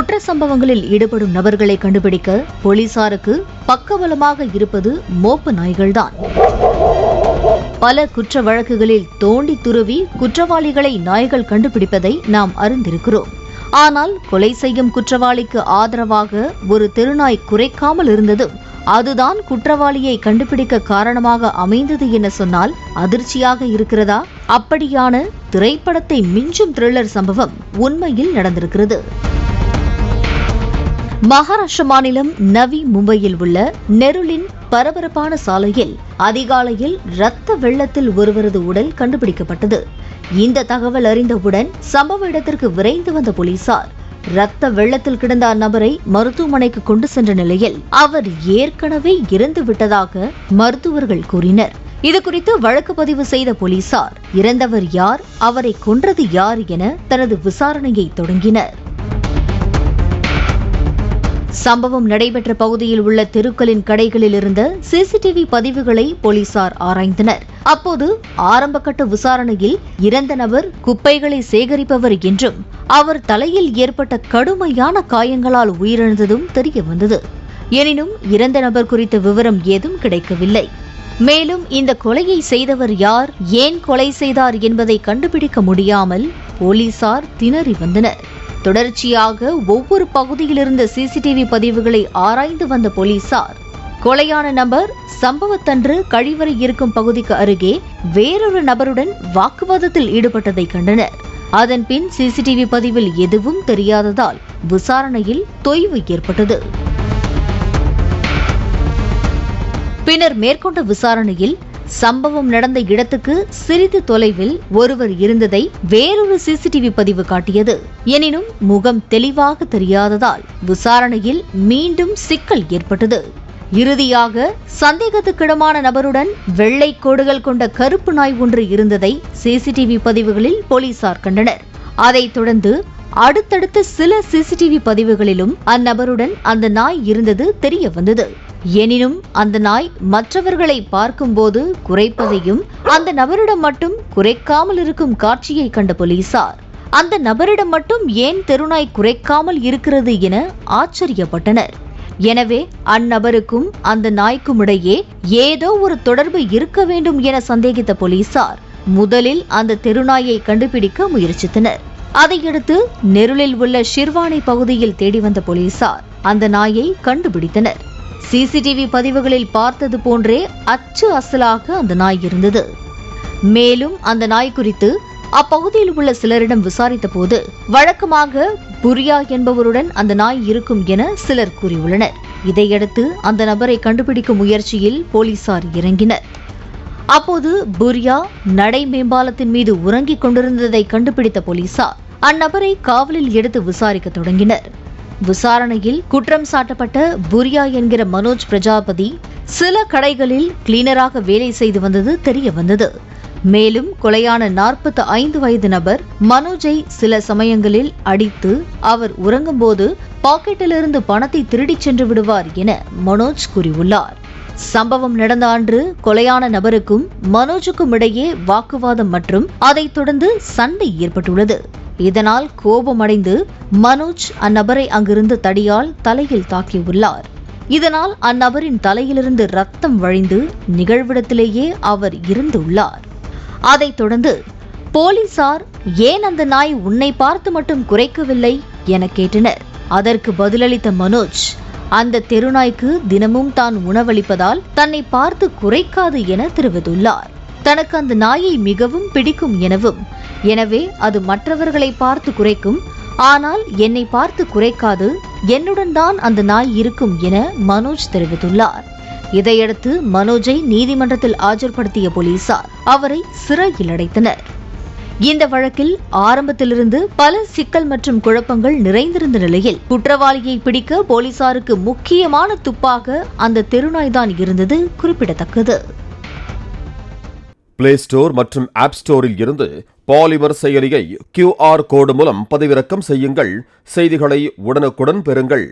குற்ற சம்பவங்களில் ஈடுபடும் நபர்களை கண்டுபிடிக்க போலீசாருக்கு பக்கபலமாக இருப்பது மோப்ப நாய்கள்தான். பல குற்ற வழக்குகளில் தோண்டி துருவி குற்றவாளிகளை நாய்கள் கண்டுபிடிப்பதை நாம் அறிந்திருக்கிறோம். ஆனால் கொலை செய்யும் குற்றவாளிக்கு ஆதரவாக ஒரு தெருநாய் குறைக்காமல் இருந்ததும் அதுதான் குற்றவாளியை கண்டுபிடிக்க காரணமாக அமைந்தது என சொன்னால் அதிர்ச்சியாக இருக்கிறதா? அப்படியான திரைப்படத்தை மிஞ்சும் த்ரில்லர் சம்பவம் உண்மையில் நடந்திருக்கிறது. மகாராஷ்டிர மாநிலம் நவி மும்பையில் உள்ள நெருலின் பரபரப்பான சாலையில் அதிகாலையில் இரத்த வெள்ளத்தில் ஒருவரது உடல் கண்டுபிடிக்கப்பட்டது. இந்த தகவல் அறிந்தவுடன் சம்பவ இடத்திற்கு விரைந்து வந்த போலீசார் இரத்த வெள்ளத்தில் கிடந்த அந்நபரை மருத்துவமனைக்கு கொண்டு சென்ற நிலையில் அவர் ஏற்கனவே இறந்து விட்டதாக மருத்துவர்கள் கூறினர். இதுகுறித்து வழக்கு பதிவு செய்த போலீசார் இறந்தவர் யார் அவரை கொன்றது யார் என தனது விசாரணையை தொடங்கினர். சம்பவம் நடைபெற்ற பகுதியில் உள்ள தெருக்களின் கடைகளில் இருந்த சிசிடிவி பதிவுகளை போலீசார் ஆராய்ந்தனர். அப்போது ஆரம்பகட்ட விசாரணையில் இறந்த நபர் குப்பைகளை சேகரிப்பவர் என்றும் அவர் தலையில் ஏற்பட்ட கடுமையான காயங்களால் உயிரிழந்ததும் தெரிய வந்தது எனினும் இறந்த நபர் குறித்த விவரம் ஏதும் கிடைக்கவில்லை. மேலும் இந்த கொலையை செய்தவர் யார் ஏன் கொலை செய்தார் என்பதை கண்டுபிடிக்க முடியாமல் போலீசார் திணறி வந்தனர். தொடர்ச்சியாக ஒவ்வொரு பகுதியில் இருந்த சிசிடிவி பதிவுகளை ஆராய்ந்து வந்த போலீசார். கொலையான நபர் சம்பவத்தன்று கழிவறை இருக்கும் பகுதிக்கு அருகே வேறொரு நபருடன் வாக்குவாதத்தில் ஈடுபட்டதை கண்டனர். அதன் பின் சிசிடிவி பதிவில் எதுவும் தெரியாததால் விசாரணையில் தொய்வு ஏற்பட்டது. பின்னர் மேற்கொண்ட விசாரணையில் சம்பவம் நடந்த இடத்துக்கு சிறிது தொலைவில் ஒருவர் இருந்ததை வேறொரு சிசிடிவி பதிவு காட்டியது. எனினும் முகம் தெளிவாக தெரியாததால் விசாரணையில் மீண்டும் சிக்கல் ஏற்பட்டது. இறுதியாக சந்தேகத்துக்கிடமான நபருடன் வெள்ளை கோடுகள் கொண்ட கருப்பு நாய் ஒன்று இருந்ததை சிசிடிவி பதிவுகளில் போலீசார் கண்டனர். அதைத் தொடர்ந்து அடுத்தடுத்த சில சிசிடிவி பதிவுகளிலும் அந்நபருடன் அந்த நாய் இருந்தது தெரிய வந்தது. எனினும் அந்த நாய் மற்றவர்களை பார்க்கும்போது குறைப்பதையும் அந்த நபரிடம் மட்டும் குறைக்காமல் இருக்கும் காட்சியை கண்ட போலீசார். அந்த நபரிடம் மட்டும் ஏன் தெருநாய் குறைக்காமல் இருக்கிறது என ஆச்சரியப்பட்டனர். எனவே அந்நபருக்கும் அந்த நாய்க்கும் இடையே ஏதோ ஒரு தொடர்பு இருக்க வேண்டும் என சந்தேகித்த போலீசார் முதலில் அந்த தெருநாயை கண்டுபிடிக்க முயற்சித்தனர். அதையடுத்து நெருளில் உள்ள ஷிர்வானி பகுதியில் தேடி வந்த போலீசார் அந்த நாயை கண்டுபிடித்தனர். சிசிடிவி பதிவுகளில் பார்த்தது போன்றே அச்சு அசலாக அந்த நாய் இருந்தது. மேலும் அந்த நாய் குறித்து அப்பகுதியில் உள்ள சிலரிடம் விசாரித்த போது வழக்கமாக புரியா என்பவருடன் அந்த நாய் இருக்கும் என சிலர் கூறியுள்ளனர். இதையடுத்து அந்த நபரை கண்டுபிடிக்கும் முயற்சியில் போலீசார் இறங்கினர். அப்போது புரியா நடை மேம்பாலத்தின் மீது உறங்கிக் கொண்டிருந்ததை கண்டுபிடித்த போலீசார் அந்நபரை காவலில் எடுத்து விசாரிக்க தொடங்கினர். விசாரணையில் குற்றம் சாட்டப்பட்ட புரியா என்கிற மனோஜ் பிரஜாபதி சில கடைகளில் கிளீனராக வேலை செய்து வந்தது தெரிய வந்தது. மேலும் கொலையான நாற்பத்தி ஐந்து வயது நபர் மனோஜை சில சமயங்களில் அடித்து அவர் உறங்கும்போது பாக்கெட்டிலிருந்து பணத்தை திருடிச் சென்று விடுவார் என மனோஜ் கூறியுள்ளார். சம்பவம் நடந்த அன்று கொலையான நபருக்கும் மனோஜுக்கும் இடையே வாக்குவாதம் மற்றும் அதைத் தொடர்ந்து சண்டை ஏற்பட்டுள்ளது. இதனால் கோபமடைந்து மனோஜ் அந்நபரை அங்கிருந்து தடியால் தலையில் தாக்கியுள்ளார். இதனால் அந்நபரின் தலையிலிருந்து ரத்தம் வழிந்து நிகழ்விடத்திலேயே அவர் இருந்துள்ளார். அதைத் தொடர்ந்து போலீசார் ஏன் அந்த நாய் உன்னை பார்த்து மட்டும் குறைக்கவில்லை? என கேட்டனர். அதற்கு பதிலளித்த மனோஜ் அந்த தெருநாய்க்கு தினமும் தான் உணவளிப்பதால் தன்னை பார்த்து குறைக்காது என தெரிவித்துள்ளார். தனக்கு அந்த நாயை மிகவும் பிடிக்கும் எனவும் எனவே அது மற்றவர்களை பார்த்து குறைக்கும் ஆனால் என்னை பார்த்து குறைக்காது என்னுடன் தான் அந்த நாய் இருக்கும் என மனோஜ் தெரிவித்துள்ளார். இதையடுத்து மனோஜை நீதிமன்றத்தில் ஆஜர்படுத்திய போலீசார் அவரை சிறையில் அடைத்தனர். இந்த வழக்கில் ஆரம்பத்திலிருந்து பல சிக்கல் மற்றும் குழப்பங்கள் நிறைந்திருந்த நிலையில் குற்றவாளியை பிடிக்க போலீசாருக்கு முக்கியமான துப்பாக அந்த தெருநாய்தான் இருந்தது குறிப்பிடத்தக்கது. பிளே ஸ்டோர் மற்றும் ஆப் ஸ்டோரில் இருந்து பாலிமர் செயலியை கியூஆர் கோடு மூலம் பதிவிறக்கம் செய்யுங்கள். செய்திகளை உடனுக்குடன் பெறுங்கள்.